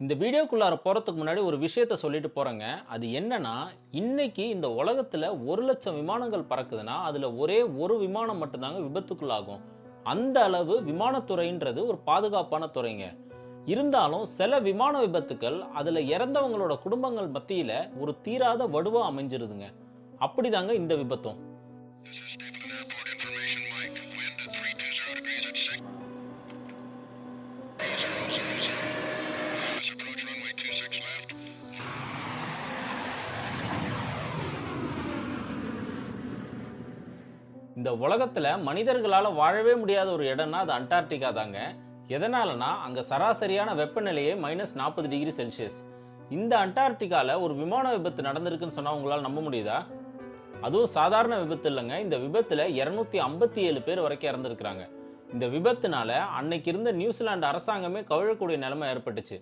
இந்த வீடியோக்குள்ளார போகிறதுக்கு முன்னாடி ஒரு விஷயத்த சொல்லிட்டு போகிறேங்க அது என்னன்னா இன்னைக்கு இந்த உலகத்தில் ஒரு லட்சம் விமானங்கள் பறக்குதுன்னா அதில் ஒரே ஒரு விமானம் மட்டும்தாங்க விபத்துக்குள்ளாகும். அந்த அளவு விமானத்துறைன்றது ஒரு பாதுகாப்பான துறைங்க. இருந்தாலும் சில விமான விபத்துக்கள் அதில் இறந்தவங்களோட குடும்பங்கள் மத்தியில் ஒரு தீராத வடுவா அமைஞ்சிருதுங்க. அப்படிதாங்க இந்த விபத்தும். இந்த உலகத்தில் மனிதர்களால் வாழவே முடியாத ஒரு இடம்னா அது அண்டார்டிகா தாங்க. எதனாலனா அங்கே சராசரியான வெப்பநிலையே மைனஸ் நாற்பது டிகிரி செல்சியஸ் இந்த அண்டார்டிகாவில் ஒரு விமான விபத்து நடந்திருக்குன்னு சொன்னால் உங்களால் நம்ப முடியுதா? அதுவும் சாதாரண விபத்து இல்லைங்க. இந்த விபத்தில் இரநூத்தி ஐம்பத்தி ஏழு பேர் வரைக்கும் இறந்துருக்குறாங்க. இந்த விபத்துனால அன்னைக்கு இருந்த நியூசிலாந்து அரசாங்கமே கவிழக்கூடிய நிலைமை ஏற்பட்டுச்சு.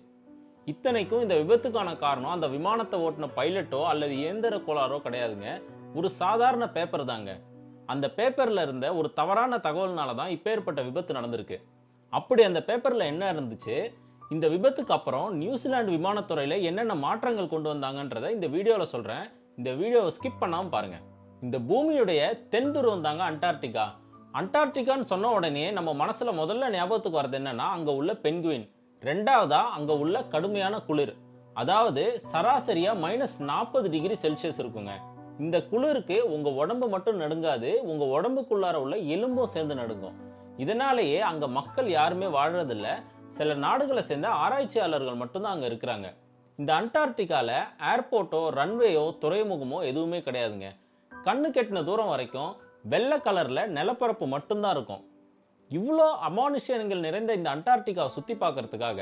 இத்தனைக்கும் இந்த விபத்துக்கான காரணம் அந்த விமானத்தை ஓட்டின பைலட்டோ அல்லது இயந்திர கோளாறோ கிடையாதுங்க. ஒரு சாதாரண பேப்பர் தாங்க. அந்த பேப்பரில் இருந்த ஒரு தவறான தகவல்னால தான் இப்பேற்பட்ட விபத்து நடந்திருக்கு. அப்படி அந்த பேப்பரில் என்ன இருந்துச்சு? இந்த விபத்துக்கு அப்புறம் நியூசிலாந்து விமானத்துறையில் என்னென்ன மாற்றங்கள் கொண்டு வந்தாங்கன்றதை இந்த வீடியோவில் சொல்கிறேன் இந்த வீடியோவை ஸ்கிப் பண்ணாமல் பாருங்கள் இந்த பூமியுடைய தென் துருவம் தாங்க அண்டார்டிகா. அண்டார்டிகான்னு சொன்ன உடனே நம்ம மனசில் முதல்ல ஞாபகத்துக்கு வர்றது என்னென்னா அங்கே உள்ள பென்குயின் ரெண்டாவதா அங்கே உள்ள கடுமையான குளிர். அதாவது சராசரியாக மைனஸ் நாற்பது டிகிரி செல்சியஸ் இருக்குங்க. இந்த குளிருக்கு உங்க உடம்பு மட்டும் நடுங்காது உங்க உடம்புக்குள்ளார உள்ள எலும்பும் சேர்ந்து நடுங்கும். இதனாலேயே அங்க மக்கள் யாருமே வாழறதில்ல. சில நாடுகளை சேர்ந்த ஆராய்ச்சியாளர்கள் மட்டும்தான் அங்க இருக்கிறாங்க. இந்த அண்டார்டிகால ஏர்போர்ட்டோ ரன்வேயோ துறைமுகமோ எதுவுமே கிடையாதுங்க. கண்ணு கெட்டின தூரம் வரைக்கும் வெள்ளை கலர்ல நிலப்பரப்பு மட்டும்தான் இருக்கும். இவ்வளோ அமானுஷ்யங்கள் நிறைந்த இந்த அண்டார்டிகாவை சுற்றி பார்க்கறதுக்காக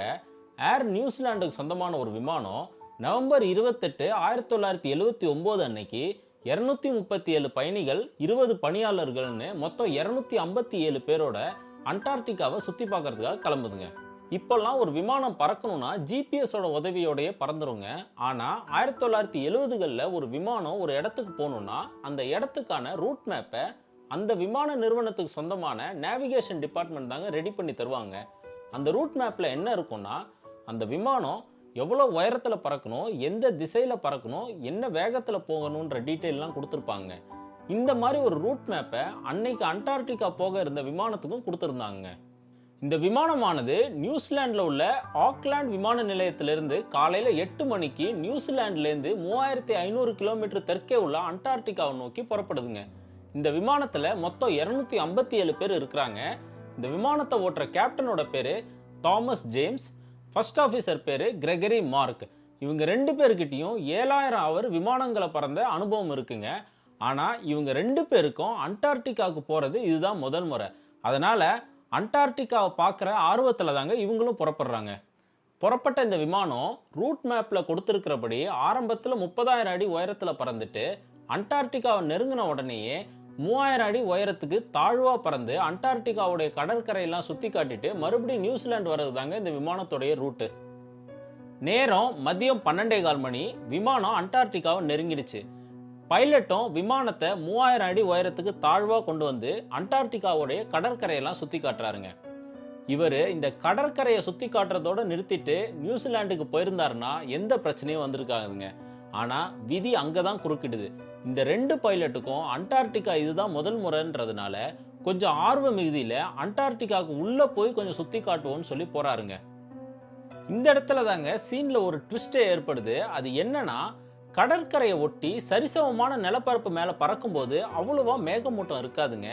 ஏர் நியூசிலாண்டுக்கு சொந்தமான ஒரு விமானம் நவம்பர் இருபத்தெட்டு ஆயிரத்தி தொள்ளாயிரத்தி எழுவத்தி ஒம்பது அன்னைக்கு இரநூத்தி முப்பத்தி ஏழு பயணிகள் இருபது பணியாளர்கள்னு மொத்தம் இரநூத்தி ஐம்பத்தி ஏழு பேரோட அண்டார்டிகாவை சுற்றி பார்க்கறதுக்காக கிளம்புதுங்க. இப்போல்லாம் ஒரு விமானம் பறக்கணும்னா ஜிபிஎஸோட உதவியோடய பறந்துருங்க. ஆனால் ஆயிரத்தி தொள்ளாயிரத்தி எழுபதுகளில் ஒரு விமானம் ஒரு இடத்துக்கு போகணுன்னா அந்த இடத்துக்கான ரூட் மேப்பை அந்த விமான நிறுவனத்துக்கு சொந்தமான நேவிகேஷன் டிபார்ட்மெண்ட் தாங்க ரெடி பண்ணி தருவாங்க. அந்த ரூட் மேப்பில் என்ன இருக்கும்னா அந்த விமானம் எவ்வளோ உயரத்தில் பறக்கணும் எந்த திசையில் பறக்கணும் என்ன வேகத்தில் போகணுன்ற டீட்டெயிலெலாம் கொடுத்துருப்பாங்க. இந்த மாதிரி ஒரு ரூட் மேப்பை அன்னைக்கு அண்டார்டிகா போக இருந்த விமானத்துக்கும் கொடுத்துருந்தாங்க. இந்த விமானமானது நியூசிலாண்டில் உள்ள ஆக்லாண்ட் விமான நிலையத்திலிருந்து காலையில் எட்டு மணிக்கு நியூசிலாண்ட்லேருந்து மூவாயிரத்தி ஐநூறு கிலோமீட்டர் தெற்கே உள்ள அண்டார்டிகாவை நோக்கி புறப்படுதுங்க. இந்த விமானத்தில் மொத்தம் இரநூத்தி ஐம்பத்தி ஏழு பேர் இருக்கிறாங்க. இந்த விமானத்தை ஓட்டுற கேப்டனோட பேர் தாமஸ் ஜேம்ஸ். ஃபர்ஸ்ட் ஆஃபீஸர் பேர் கிரெகரி மார்க். இவங்க ரெண்டு பேர்கிட்டையும் ஏழாயிரம் அவர் விமானங்களை பறந்த அனுபவம் இருக்குங்க. ஆனால் இவங்க ரெண்டு பேருக்கும் அண்டார்டிகாவுக்கு போகிறது இதுதான் முதல் முறை. அதனால் அண்டார்டிகாவை பார்க்குற ஆர்வத்தில் தாங்க இவங்களும் புறப்படுறாங்க. புறப்பட்ட இந்த விமானம் ரூட் மேப்பில் கொடுத்துருக்கிறபடி ஆரம்பத்தில் முப்பதாயிரம் அடி உயரத்தில் பறந்துட்டு அண்டார்டிகாவை நெருங்கின உடனேயே மூவாயிரம் அடி உயரத்துக்கு தாழ்வாக பறந்து அண்டார்டிகாவுடைய கடற்கரையெல்லாம் சுற்றி காட்டிட்டு மறுபடியும் நியூசிலாந்து வர்றது தாங்க இந்த விமானத்துடைய ரூட்டு. நேரம் மதியம் பன்னெண்டே கால் மணி. விமானம் அண்டார்டிகாவை நெருங்கிடுச்சு. பைலட்டும் விமானத்தை மூவாயிரம் அடி உயரத்துக்கு தாழ்வாக கொண்டு வந்து அண்டார்டிகாவுடைய கடற்கரையெல்லாம் சுற்றி காட்டுறாருங்க. இவர் இந்த கடற்கரையை சுற்றி காட்டுறதோட நிறுத்திட்டு நியூசிலாண்டுக்கு போயிருந்தாருன்னா எந்த பிரச்சனையும் வந்திருக்காதுங்க. ஆனால் விதி அங்கே தான் குறுக்கிடுது. இந்த ரெண்டு பைலட்டுக்கும் அண்டார்டிகா இதுதான் முதல் முறைன்றதுனால கொஞ்சம் ஆர்வ மிகுதியில் அண்டார்டிகாவுக்கு உள்ளே போய் கொஞ்சம் சுற்றி காட்டுவோம்னு சொல்லி போகிறாருங்க இந்த இடத்துல தாங்க சீனில் ஒரு ட்விஸ்டே ஏற்படுது. அது என்னன்னா கடற்கரையை ஒட்டி சரிசமமான நிலப்பரப்பு மேலே பறக்கும்போது அவ்வளோவா மேகமூட்டம் இருக்காதுங்க.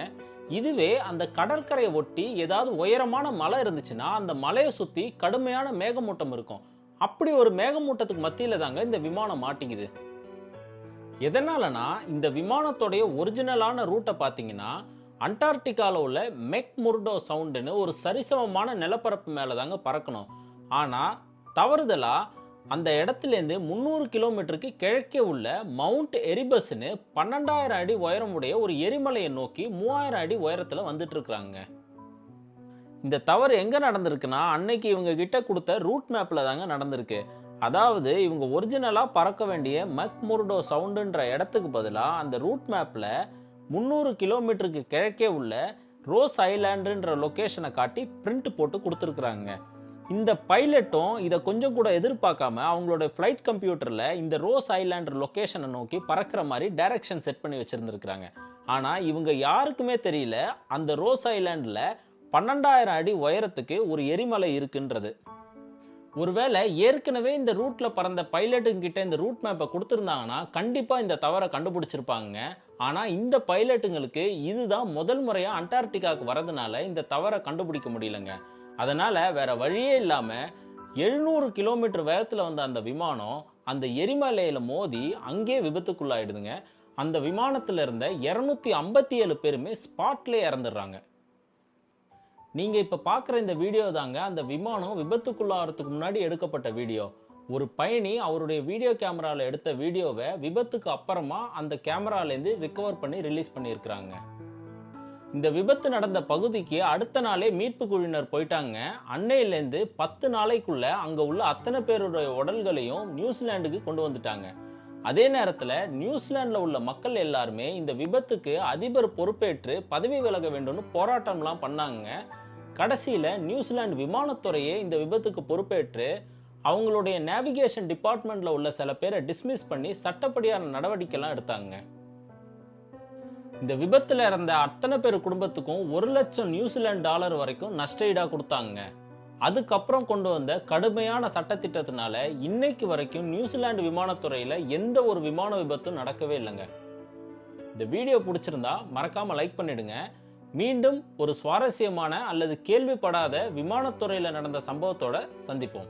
இதுவே அந்த கடற்கரையை ஒட்டி ஏதாவது உயரமான மலை இருந்துச்சுன்னா அந்த மலையை சுற்றி கடுமையான மேகமூட்டம் இருக்கும். அப்படி ஒரு மேகமூட்டத்துக்கு மத்தியில் தாங்க இந்த விமானம் மாட்டிக்குது எதனாலனா இந்த விமானத்தோடைய ஒரிஜினலான ரூட்டை பார்த்தீங்கன்னா அண்டார்டிகாவில் உள்ள மெக் முர்டோ சவுண்டுன்னு ஒரு சரிசமமான நிலப்பரப்பு மேலே தாங்க பறக்கணும். ஆனால் தவறுதலாக அந்த இடத்துலேருந்து முந்நூறு கிலோமீட்டருக்கு கிழக்கே உள்ள மவுண்ட் எரிபஸ்னு பன்னெண்டாயிரம் அடி உயரமுடைய ஒரு எரிமலையை நோக்கி மூவாயிரம் அடி உயரத்தில் வந்துட்டுருக்குறாங்க. இந்த தவறு எங்கே நடந்திருக்குன்னா அன்னைக்கு இவங்க கிட்ட கொடுத்த ரூட் மேப்பில் தாங்க நடந்திருக்கு. அதாவது இவங்க ஒரிஜினலாக பறக்க வேண்டிய மக் முர்டோ சவுண்டுன்ற இடத்துக்கு பதிலாக அந்த ரூட் மேப்பில் முந்நூறு கிலோமீட்டருக்கு கிழக்கே உள்ள ரோஸ் ஐலாண்டுன்ற லொக்கேஷனை காட்டி பிரிண்ட் போட்டு கொடுத்துருக்குறாங்க. இந்த பைலட்டும் இதை கொஞ்சம் கூட எதிர்பார்க்காம அவங்களோட ஃப்ளைட் கம்ப்யூட்டரில் இந்த ரோஸ் ஐலாண்ட் லொக்கேஷனை நோக்கி பறக்கிற மாதிரி டைரக்ஷன் செட் பண்ணி வச்சுருந்துருக்குறாங்க. ஆனால் இவங்க யாருக்குமே தெரியல அந்த ரோஸ் ஐலாண்டில் பன்னெண்டாயிரம் அடி உயரத்துக்கு ஒரு எரிமலை இருக்குன்றது. ஒருவேளை ஏற்கனவே இந்த ரூட்ல பறந்த பைலட்டுங்கிட்ட இந்த ரூட் மேப்பை கொடுத்துருந்தாங்கன்னா கண்டிப்பா இந்த தவறை கண்டுபிடிச்சிருப்பாங்க. ஆனா இந்த பைலட்டுங்களுக்கு இதுதான் முதல் முறையா அண்டார்டிகாவுக்கு வரதுனால இந்த தவறை கண்டுபிடிக்க முடியலங்க. அதனால வேற வழியே இல்லாம எழுநூறு கிலோமீட்டர் வேகத்துல வந்த அந்த விமானம் அந்த எரிமலையில மோதி அங்கே விபத்துக்குள்ளாயிடுதுங்க. அந்த விமானத்துல இருந்த இருநூத்தி ஐம்பத்தி ஏழு பேருமே ஸ்பாட்லேயே இறந்துடுறாங்க. நீங்கள் இப்போ பார்க்குற இந்த வீடியோ தாங்க அந்த விமானம் விபத்துக்குள்ளாகிறதுக்கு முன்னாடி எடுக்கப்பட்ட வீடியோ ஒரு பயணி அவருடைய வீடியோ கேமராவில் எடுத்த வீடியோவை விபத்துக்கு அப்புறமா அந்த கேமராலேருந்து ரிகவர் பண்ணி ரிலீஸ் பண்ணியிருக்கிறாங்க. இந்த விபத்து நடந்த பகுதிக்கு அடுத்த நாளே மீட்பு குழுவினர் போயிட்டாங்க. அன்னையிலேருந்து பத்து நாளைக்குள்ள அங்கே உள்ள அத்தனை பேருடைய உடல்களையும் நியூசிலாண்டுக்கு கொண்டு வந்துட்டாங்க. அதே நேரத்தில் நியூசிலாண்டில் உள்ள மக்கள் எல்லாருமே இந்த விபத்துக்கு அதிபர் பொறுப்பேற்று பதவி விலக வேண்டும்னு போராட்டம்லாம் பண்ணாங்க. கடைசியில் நியூசிலாந்து விமானத்துறையே இந்த விபத்துக்கு பொறுப்பேற்று அவங்களுடைய நேவிகேஷன் டிபார்ட்மெண்ட்டில் உள்ள சில பேரை டிஸ்மிஸ் பண்ணி சட்டப்படியான நடவடிக்கைலாம் எடுத்தாங்க. இந்த விபத்தில் இறந்த அத்தனை பேர் குடும்பத்துக்கும் ஒரு லட்சம் நியூசிலாந்து டாலர் வரைக்கும் நஷ்டஈடாக கொடுத்தாங்க. அதுக்கப்புறம் கொண்டு வந்த கடுமையான சட்டத்திட்டத்தினால இன்னைக்கு வரைக்கும் நியூசிலாந்து விமானத்துறையில் எந்த ஒரு விமான விபத்தும் நடக்கவே இல்லைங்க. இந்த வீடியோ பிடிச்சிருந்தா மறக்காமல் லைக் பண்ணிடுங்க. மீண்டும் ஒரு சுவாரஸ்யமான அல்லது கேள்விப்படாத விமானத்துறையில் நடந்த சம்பவத்தோட சந்திப்போம்.